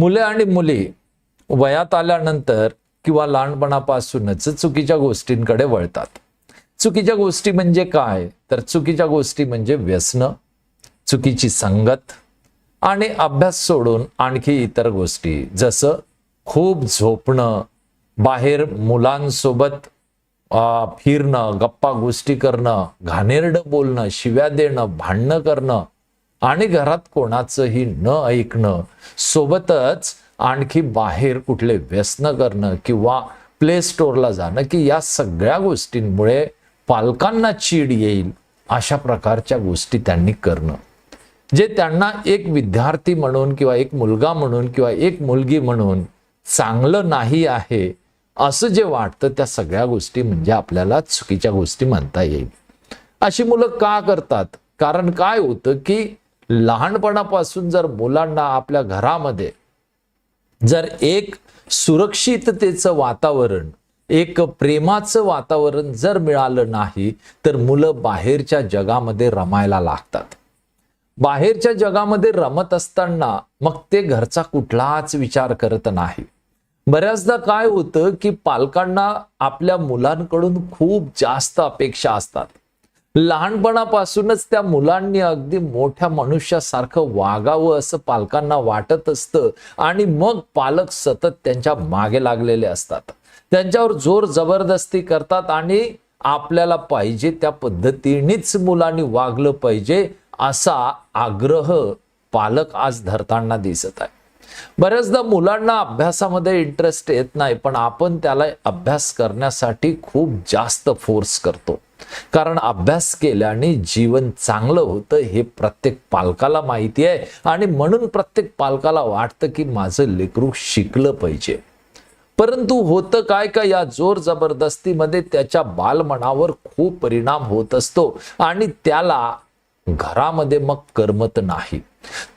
मुले आणि मुली वयात आल्यानंतर किंवा लहानपणापासूनच चुकीच्या गोष्टींकडे वळतात. चुकीच्या गोष्टी म्हणजे काय? तर चुकीच्या गोष्टी म्हणजे व्यसन चुकीची संगत आणि अभ्यास सोडून आणखी इतर गोष्टी. जसं खूप झोपणं बाहेर मुलांसोबत फिरणं गप्पा गोष्टी करणं घाणेरडं बोलणं शिव्या देणं भांडणं करणं आणि घरात कोणाचंही न ऐकणं सोबतच आणखी बाहेर कुठले व्यसन करणं किंवा प्ले स्टोअरला जाणं की या सगळ्या गोष्टींमुळे पालकांना चीड येईल अशा प्रकारच्या गोष्टी त्यांनी करणं. जे त्यांना एक विद्यार्थी म्हणून किंवा एक मुलगा म्हणून किंवा एक मुलगी म्हणून चांगलं नाही आहे असं जे वाटतं त्या सगळ्या गोष्टी म्हणजे आपल्याला चुकीच्या गोष्टी म्हणता येईल. अशी मुलं का करतात? कारण काय होतं की लहानपणापासून जर मुलांना आपल्या घरामध्ये जर एक सुरक्षिततेचं वातावरण एक प्रेमाचं वातावरण जर मिळालं नाही तर मुलं बाहेरच्या जगामध्ये रमायला लागतात. बाहेरच्या जगामध्ये रमत असताना मग ते घरचा कुठलाच विचार करत नाही. बऱ्याचदा काय होतं की पालकांना आपल्या मुलांकडून खूप जास्त अपेक्षा असतात. लहानपणापासूनच त्या मुलांनी अगदी मोठ्या मनुष्यासारखं वागावं असं पालकांना वाटत असतं. आणि मग पालक सतत त्यांच्या मागे लागलेले असतात. त्यांच्यावर जोर जबरदस्ती करतात आणि आपल्याला पाहिजे त्या पद्धतीनेच मुलांनी वागलं पाहिजे असा आग्रह पालक आज धरताना दिसत आहे. बऱ्याचदा मुलांना अभ्यासामध्ये इंटरेस्ट येत नाही पण आपण त्याला अभ्यास करण्यासाठी खूप जास्त फोर्स करतो. कारण अभ्यास केल्याने जीवन चांगलं होतं हे प्रत्येक पालकाला माहिती आहे आणि म्हणून प्रत्येक पालकाला वाटतं की माझं लेकरू शिकलं पाहिजे. परंतु होतं काय का या जोर जबरदस्तीमध्ये त्याच्या बालमनावर खूप परिणाम होत असतो आणि त्याला घरामध्ये मग करमत नाही.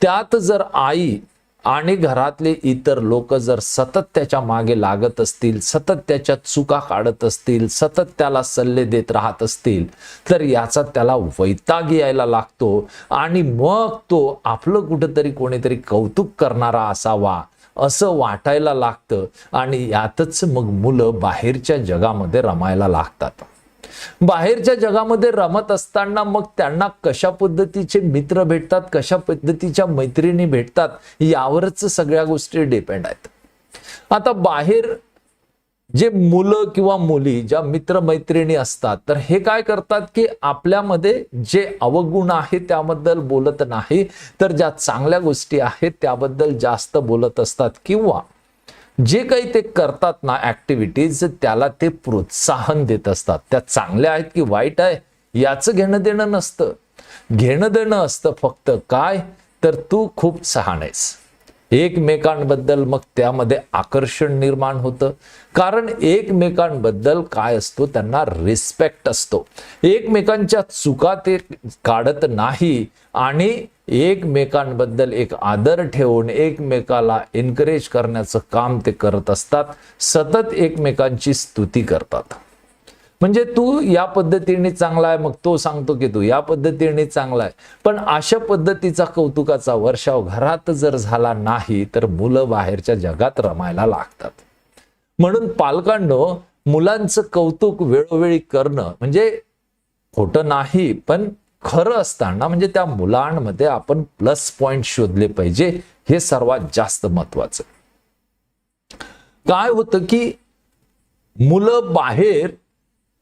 त्यात जर आई आणि घरातले इतर लोक जर सतत त्याच्यामागे लागत असतील सतत त्याच्या चुका काढत असतील सतत त्याला सल्ले देत राहत असतील तर याचा त्याला वैताग यायला लागतो. आणि मग तो आपलं कुठंतरी कोणीतरी कौतुक करणारा असावा असं वाटायला लागतं. आणि यातच मग मुलं बाहेरच्या जगामध्ये रमायला लागतात. बाहेरच्या जगामध्ये रमत असताना मग त्यांना कशा पद्धतीचे मित्र भेटतात कशा पद्धतीच्या मैत्रिणी भेटतात यावरच सगळ्या गोष्टी डिपेंड आहेत. आता बाहेर जे मुलं किंवा मुली ज्या मित्रमैत्रिणी असतात तर हे काय करतात की आपल्यामध्ये जे अवगुण आहे त्याबद्दल बोलत नाही तर ज्या चांगल्या गोष्टी आहेत त्याबद्दल जास्त बोलत असतात किंवा जे काही ते करतात ना ऍक्टिव्हिटीज त्याला ते प्रोत्साहन देत असतात. त्या चांगल्या आहेत की वाईट आहे याचं घेणं देणं नसतं. घेणं देणं असतं फक्त. काय? तर तू खूप छान आहेस. एकमेकांबद्दल मग त्यामध्ये आकर्षण निर्माण होतं. कारण एकमेकांबद्दल काय असतो? त्यांना रिस्पेक्ट असतो. एकमेकांच्या चुका ते काढत नाही आणि एकमेकांबद्दल एक आदर ठेवून एकमेकाला एनकरेज करण्याचं काम ते करत असतात. सतत एकमेकांची स्तुती करतात. म्हणजे तू या पद्धतीने चांगला आहे मग तो सांगतो की तू या पद्धतीने चांगला आहे. पण अशा पद्धतीचा कौतुकाचा वर्षाव घरात जर झाला नाही तर मुलं बाहेरच्या जगात रमायला लागतात. म्हणून पालकांनो मुलांचं कौतुक वेळोवेळी करणं म्हणजे खोटं नाही पण खरं असताना म्हणजे त्या मुलांमध्ये आपण प्लस पॉइंट शोधले पाहिजे हे सर्वात जास्त महत्वाचं काय होतं की मुलं बाहेर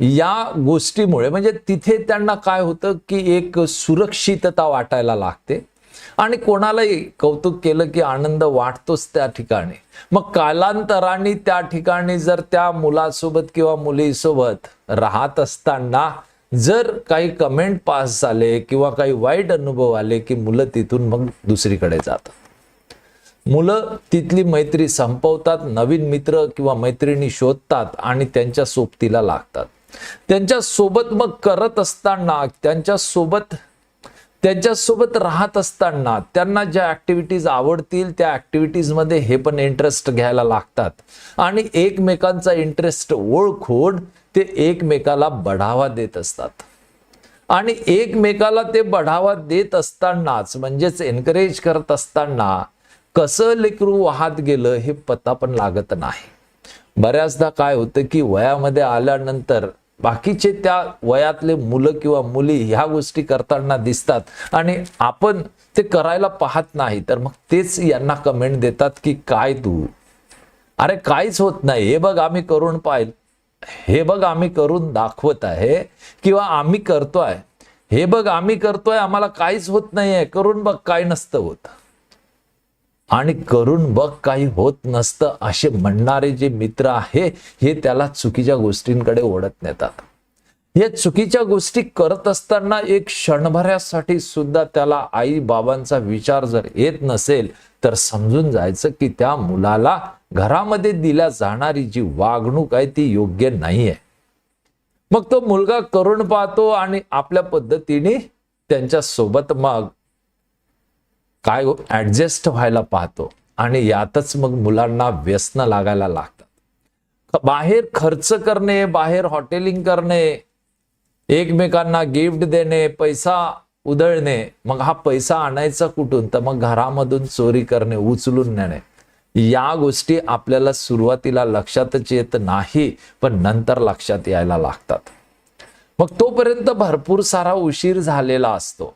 या गोष्टीमुळे म्हणजे तिथे त्यांना काय होतं की एक सुरक्षितता वाटायला लागते. आणि कोणालाही कौतुक केलं की आनंद वाटतोच त्या ठिकाणी. मग कालांतराने त्या ठिकाणी जर त्या मुलासोबत किंवा मुलीसोबत राहत असताना जर काही कमेंट पास झाले किंवा काही वाईट अनुभव आले की मुलं तिथून मग दुसरीकडे जातात. मुलं तिथली मैत्री संपवतात नवीन मित्र किंवा मैत्रिणी शोधतात आणि त्यांच्या सोबतीला लागतात. त्यांच्यासोबत मग करत असताना त्यांच्यासोबत त्यांच्यासोबत राहत असताना त्यांना ज्या ऍक्टिव्हिटीज आवडतील त्या ऍक्टिव्हिटीजमध्ये हे पण इंटरेस्ट घ्यायला लागतात. आणि एकमेकांचा इंटरेस्ट ओळखून ते एकमेकाला बढावा देत असतात. आणि एकमेकाला ते बढावा देत असतानाच म्हणजेच एनकरेज करत असताना कसं लेकरू वाहत गेलं हे पत्ता पण लागत नाही. बऱ्याचदा काय होतं की वयामध्ये आल्यानंतर बाकीचे त्या वयातले मुलं किंवा मुली ह्या गोष्टी करताना दिसतात आणि आपण ते करायला पाहत नाही तर मग तेच यांना कमेंट देतात की काय तू? अरे काहीच होत नाही. हे बघ आम्ही करून पाहिलं. हे बघ आम्ही करून दाखवत आहे किंवा आम्ही करतोय. हे बघ आम्ही करतोय. आम्हाला काहीच होत नाहीये. करून बघ काय नसतं होत. आणि करून बघ काही होत नसतं असे म्हणणारे जे मित्र आहे हे त्याला चुकीच्या गोष्टींकडे ओढत नेतात. या चुकीच्या गोष्टी करत असताना एक क्षणभरासाठी सुद्धा त्याला आई बाबांचा विचार जर येत नसेल तर समजून जायचं की त्या मुलाला घरामध्ये दिल्या जाणारी जी वागणूक आहे ती योग्य नाहीये. मग तो मुलगा करून पाहतो आणि आपल्या पद्धतीने त्यांच्यासोबत मग काय ॲडजस्ट व्हायला पाहतो आणि यातच मग मुलांना व्यसन लागायला लागतात. बाहेर खर्च करणे बाहेर हॉटेलिंग करणे एकमेकांना गिफ्ट देणे पैसा उधळणे मग हा पैसा आणायचा कुठून? तर मग घरामधून चोरी करणे उचलून नेणे. या गोष्टी आपल्याला सुरुवातीला लक्षातच येत नाही पण नंतर लक्षात यायला लागतात. मग तोपर्यंत भरपूर सारा उशीर झालेला असतो.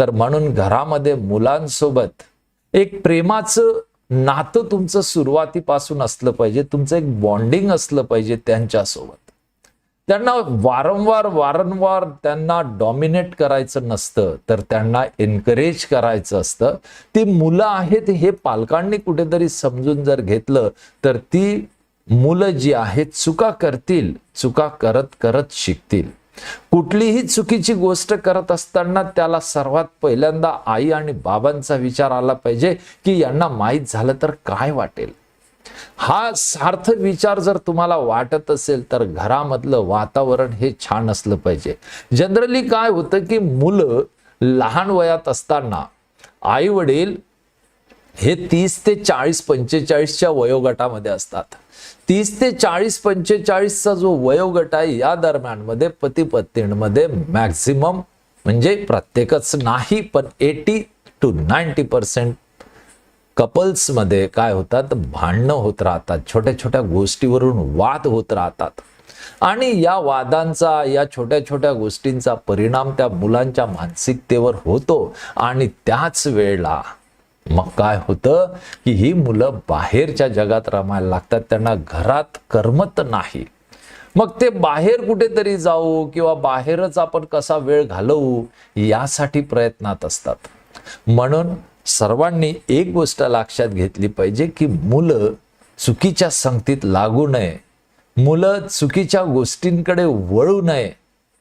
तर म्हणून घरामध्ये मुलांसोबत एक प्रेमाचं नातं तुमचं सुरुवातीपासून असलं पाहिजे तुमचं एक बॉन्डिंग असलं पाहिजे त्यांच्यासोबत. त्यांना वारंवार वारंवार त्यांना डॉमिनेट करायचं नसतं तर त्यांना एनकरेज करायचं असतं. ती मुलं आहेत हे पालकांनी कुठेतरी समजून जर घेतलं तर ती मुलं जी आहेत चुका करतील चुका करत करत शिकतील. कुठलीही चुकीची गोष्ट करत असताना त्याला सर्वात पहिल्यांदा आई आणि बाबांचा विचार आला पाहिजे की यांना माहीत झालं तर काय वाटेल. हा सार्थ विचार जर तुम्हाला वाटत असेल तर घरामधलं वातावरण हे छान असलं पाहिजे. जनरली काय होतं की मुलं लहान वयात असताना आई वडील हे तीस ते चाळीस पंचेचाळीसच्या वयोगटामध्ये असतात. तीस ते चाळीस पंचेचाळीसचा जो वयोगट आहे या दरम्यानमध्ये पती पत्नींमध्ये मॅक्झिमम म्हणजे प्रत्येकच नाही पण एटी टू नाईन्टी पर्सेंट कपल्समध्ये काय होतात? भांडणं होत राहतात. छोट्या छोट्या गोष्टीवरून वाद होत राहतात. आणि या वादांचा या छोट्या छोट्या गोष्टींचा परिणाम त्या मुलांच्या मानसिकतेवर होतो. आणि त्याच वेळेला मग काय होतं की ही मुलं बाहेरच्या जगात रमायला लागतात त्यांना घरात करमत नाही. मग ते बाहेर कुठेतरी जाऊ किंवा बाहेरच आपण कसा वेळ घालवू यासाठी प्रयत्नात असतात. म्हणून सर्वांनी एक गोष्ट लक्षात घेतली पाहिजे की मुलं चुकीच्या संगतीत लागू नये. मुलं चुकीच्या गोष्टींकडे वळू नये.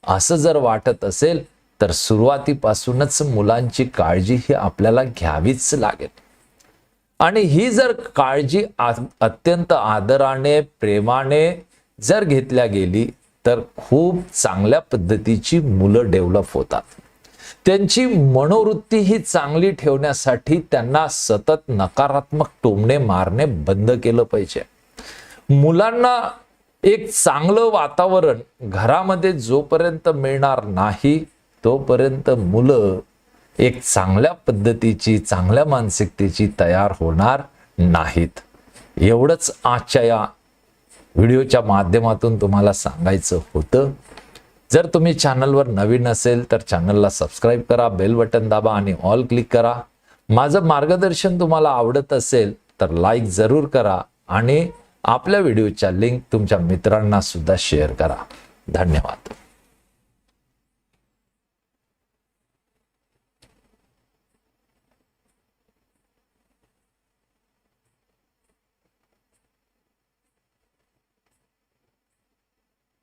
असं जर वाटत असेल तर सुरुवातीपासूनच मुलांची काळजी ही आपल्याला घ्यावीच लागेल. आणि ही जर काळजी अत्यंत आदराने प्रेमाने जर घेतल्या गेली तर खूप चांगल्या पद्धतीची मुलं डेव्हलप होतात. त्यांची मनोवृत्ती ही चांगली ठेवण्यासाठी त्यांना सतत नकारात्मक टोमणे मारणे बंद केलं पाहिजे. मुलांना एक चांगलं वातावरण घरामध्ये जोपर्यंत मिळणार नाही तोपर्यंत मुलं एक चांगल्या पद्धतीची चांगल्या मानसिकतेची तयार होणार नाहीत. एवढंच आजच्या या व्हिडिओच्या माध्यमातून तुम्हाला सांगायचं होतं. जर तुम्ही चॅनलवर नवीन असेल तर चॅनलला सबस्क्राईब करा बेल बटन दाबा आणि ऑल क्लिक करा. माझं मार्गदर्शन तुम्हाला आवडत असेल तर लाईक जरूर करा आणि आपल्या व्हिडिओच्या लिंक तुमच्या मित्रांना सुद्धा शेअर करा. धन्यवाद.